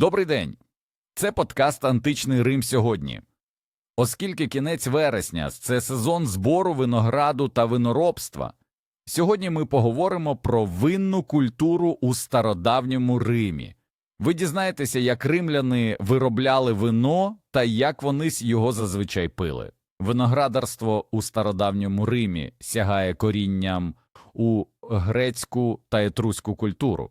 Добрий день. Це подкаст Античний Рим сьогодні. Оскільки кінець вересня це сезон збору винограду та виноробства, сьогодні ми поговоримо про винну культуру у стародавньому Римі. Ви дізнаєтеся, як римляни виробляли вино та як вони його зазвичай пили. Виноградарство у стародавньому Римі сягає корінням у грецьку та етруську культуру.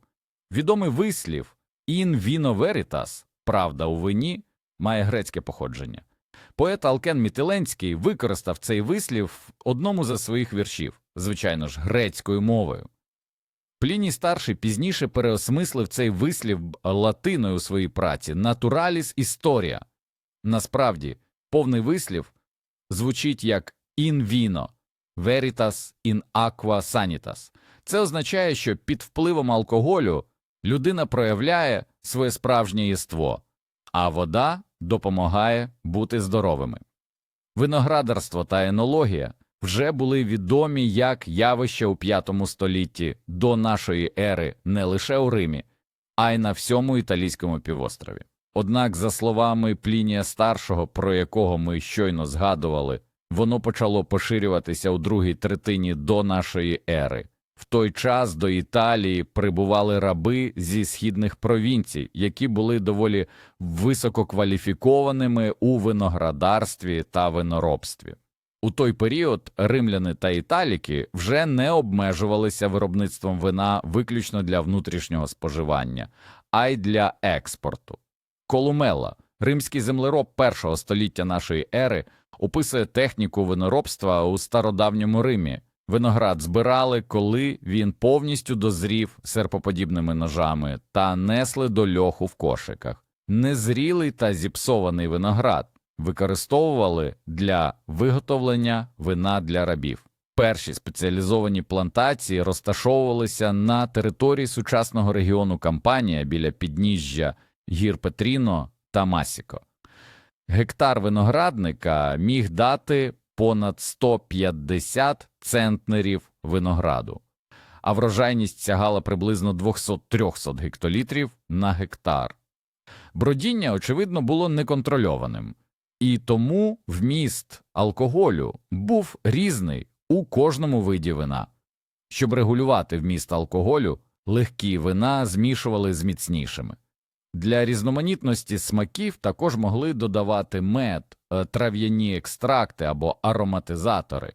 Відомий вислів «in vino veritas» – правда у вині має грецьке походження. Поет Алкен Мітиленський використав цей вислів в одному зі своїх віршів, звичайно ж, грецькою мовою. Пліній старший пізніше переосмислив цей вислів латиною у своїй праці «Naturalis Historia». Насправді, повний вислів звучить як «in vino, veritas in aqua sanitas». Це означає, що під впливом алкоголю людина проявляє своє справжнє єство, а вода допомагає бути здоровими. Виноградарство та енологія вже були відомі як явища у V столітті до нашої ери не лише у Римі, а й на всьому італійському півострові. Однак, за словами Плінія старшого, про якого ми щойно згадували, воно почало поширюватися у другій третині до нашої ери. Той час до Італії прибували раби зі східних провінцій, які були доволі висококваліфікованими у виноградарстві та виноробстві. У той період римляни та італіки вже не обмежувалися виробництвом вина виключно для внутрішнього споживання, а й для експорту. Колумела, римський землероб першого століття нашої ери, описує техніку виноробства у стародавньому Римі. Виноград збирали, коли він повністю дозрів серпоподібними ножами та несли до льоху в кошиках. Незрілий та зіпсований виноград використовували для виготовлення вина для рабів. Перші спеціалізовані плантації розташовувалися на території сучасного регіону Кампанія біля підніжжя гір Петріно та Масіко. Гектар виноградника міг дати понад 150 центнерів винограду, а врожайність сягала приблизно 200-300 гектолітрів на гектар. Бродіння, очевидно, було неконтрольованим, і тому вміст алкоголю був різний у кожному виді вина. Щоб регулювати вміст алкоголю, легкі вина змішували з міцнішими. Для різноманітності смаків також могли додавати мед, трав'яні екстракти або ароматизатори.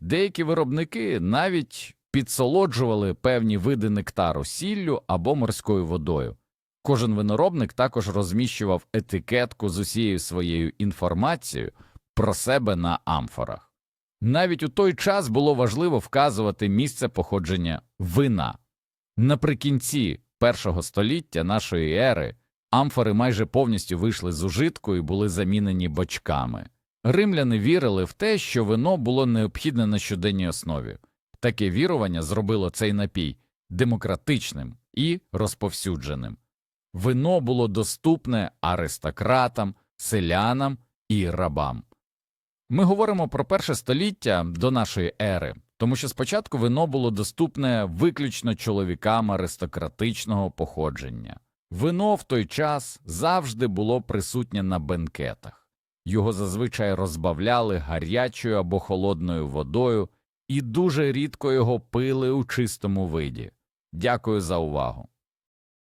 Деякі виробники навіть підсолоджували певні види нектару сіллю або морською водою. Кожен виноробник також розміщував етикетку з усією своєю інформацією про себе на амфорах. Навіть у той час було важливо вказувати місце походження вина. Наприкінці першого століття нашої ери амфори майже повністю вийшли з ужитку і були замінені бочками. Римляни вірили в те, що вино було необхідне на щоденній основі. Таке вірування зробило цей напій демократичним і розповсюдженим. Вино було доступне аристократам, селянам і рабам. Ми говоримо про перше століття до нашої ери, тому що спочатку вино було доступне виключно чоловікам аристократичного походження. Вино в той час завжди було присутнє на бенкетах. Його зазвичай розбавляли гарячою або холодною водою і дуже рідко його пили у чистому виді. Дякую за увагу.